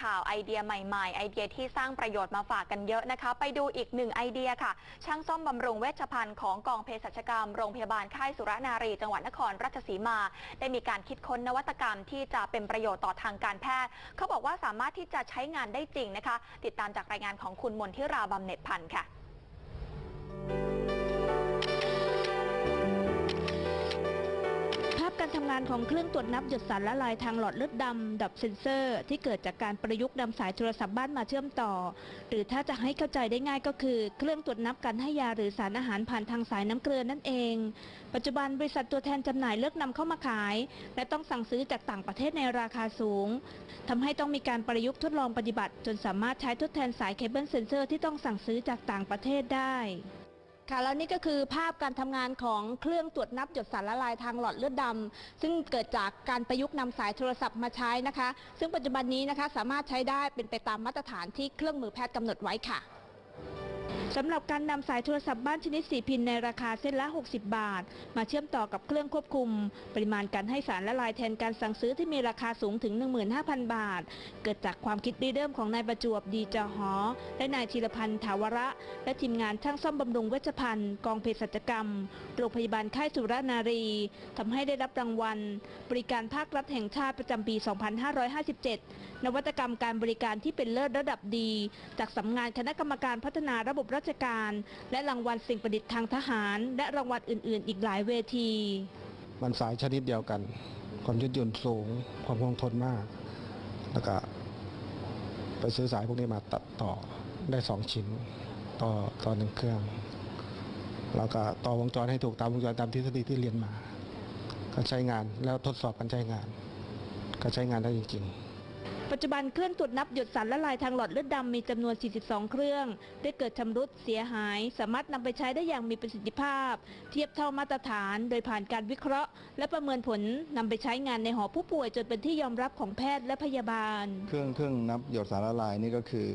ข่าวไอเดียใหม่ๆ ไอเดียที่สร้างประโยชน์มาฝากกันเยอะนะคะ ไปดูอีกหนึ่งไอเดียค่ะ ช่างซ่อมบำรุงเวชภัณฑ์ของกองเภสัชกรรมโรงพยาบาลค่ายสุรนารี จังหวัดนครราชสีมา ได้มีการคิดค้นนวัตกรรมที่จะเป็นประโยชน์ต่อทางการแพทย์ เขาบอกว่าสามารถที่จะใช้งานได้จริงนะคะ ติดตามจากรายงานของคุณมนทิราบำเหน็จพันธ์ค่ะำงานของเครื่องตรวจนับหยดสารละลายทางหลอดเลือดดำดับเซนเซอร์ ที่เกิดจากการประยุกต์นำสายโทรศัพท์บ้านมาเชื่อมต่อ หรือถ้าจะให้เข้าใจได้ง่ายก็คือ เครื่องตรวจนับการให้ยาหรือสารอาหารผ่านทางสายน้ำเกลือนั่นเอง ปัจจุบันบริษัทตัวแทนจำหน่ายเลิกนำเข้ามาขาย และต้องสั่งซื้อจากต่างประเทศในราคาสูงทำให้ต้องมีการประยุกต์ทดลองปฏิบัติ จนสามารถใช้ทดแทนสายเคเบิลเซนเซอร์ที่ต้องสั่งซื้อจากต่างประเทศได้ ค่ะแล้วนี่ก็คือภาพการทำงานของเครื่องตรวจนับหยดสารละลายทางหลอดเลือดดำซึ่งเกิดจากการประยุกต์นำสายโทรศัพท์มาใช้นะคะ ซึ่งปัจจุบันนี้นะคะสามารถใช้ได้เป็นไปตามมาตรฐานที่เครื่องมือแพทย์กำหนดไว้ค่ะ สำหรับการนำสายโทรศัพท์บ้านชนิด 4 พินในราคาเส้นละ 60 บาท มาเชื่อมต่อกับเครื่องควบคุม ปริมาณการให้สารละลายแทนการสั่งซื้อที่มีราคาสูงถึง 15,000 บาท เกิดจากความคิดริเริ่มของนายประจวบดีจอหอ และนายธีรพันธ์ถาวระ และทีมงานช่างซ่อมบำรุงเวชภัณฑ์กองเภสัชกรรมโรงพยาบาลค่ายสุรนารีทำให้ได้รับรางวัล บริการภาครัฐแห่งชาติประจำปี 2557 นวัตกรรมการบริการที่เป็นเลิศระดับดี จากสำนักงานคณะกรรมการพัฒนาระบบราราชการ และรางวัลสิ่งประดิษฐ์ทางทหาร และรางวัลอื่น ๆ อีกหลายเวที มันสายชนิดเดียวกัน ความยืดหยุ่นสูง ความคงทนมาก แล้วก็ไปซื้อสายพวกนี้มาตัดต่อได้สองชิ้น ต่อต่อหนึ่งเครื่อง แล้วก็ต่อวงจรให้ถูกตามวงจรตามทฤษฎีที่เรียนมา ก็ใช้งานแล้วทดสอบการใช้งาน ก็ใช้งานได้จริง ๆ ปัจจุบันเครื่องตรวจนับหยดสารละลายทางหลอดเลือดดำมีจำนวน 42 เครื่อง ได้เกิดชำรุดเสียหาย สามารถนำไปใช้ได้อย่างมีประสิทธิภาพ เทียบเท่ามาตรฐาน โดยผ่านการวิเคราะห์ และประเมินผลนำไปใช้งานในหอผู้ป่วยจนเป็นที่ยอมรับของแพทย์และพยาบาล เครื่องเครื่องนับหยดสารละลายนี่ก็คือ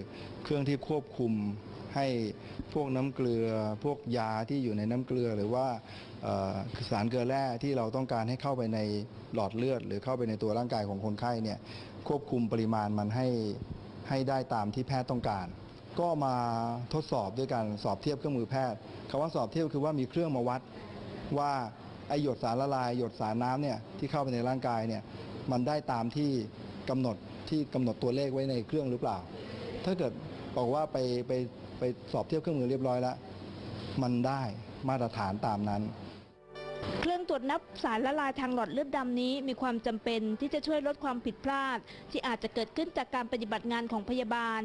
เครื่องที่ควบคุม ให้พวกน้ำเกลือ พวกยาที่อยู่ในน้ำเกลือ หรือว่าสารเกลือแร่ที่เราต้องการให้เข้าไปในหลอดเลือด หรือเข้าไปในตัวร่างกายของคนไข้เนี่ยควบคุมปริมาณมันให้ให้ได้ตามที่แพทย์ต้องการ ก็มาทดสอบด้วยการสอบเทียบเครื่องมือแพทย์คำว่าสอบเทียบคือว่ามีเครื่องมาวัดว่าไอหยดสารละลายหยดสารน้ำเนี่ยที่เข้าไปในร่างกายเนี่ยมันได้ตามที่กำหนดที่กำหนดตัวเลขไว้ในเครื่องหรือเปล่า ถ้าเกิดบอกว่าไปไป ไปสอบเทียบเครื่องมือเรียบร้อยแล้ว มันได้มาตรฐานตามนั้น เครื่องตรวจนับสารละลายทางหลอดเลือดดำนี้มีความจำเป็นที่จะช่วยลดความผิดพลาด ที่อาจจะเกิดขึ้นจากการปฏิบัติงานของพยาบาล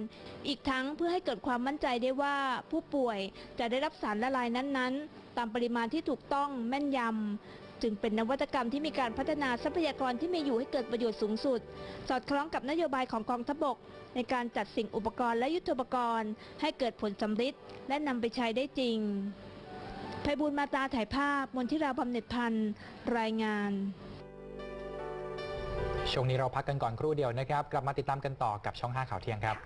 อีกทั้งเพื่อให้เกิดความมั่นใจได้ว่าผู้ป่วยจะได้รับสารละลายนั้นๆ ตามปริมาณที่ถูกต้องแม่นยำ จึงเป็นนวัตกรรมที่มีการพัฒนาทรัพยากรที่มีอยู่ให้เกิดประโยชน์สูงสุด สอดคล้องกับนโยบายของกองทัพบก ในการจัดสิ่งอุปกรณ์และยุทธปกรณ์ ให้เกิดผลสำฤทธิ์และนำไปใช้ได้จริงไพบูลมาตาถ่ายภาพ มนทิราบำเหน็จพันธ์รายงานช่วงนี้เราพักกันก่อนครู่เดียวนะครับ กลับมาติดตามกันต่อกับช่อง 5 ข่าวเที่ยงครับ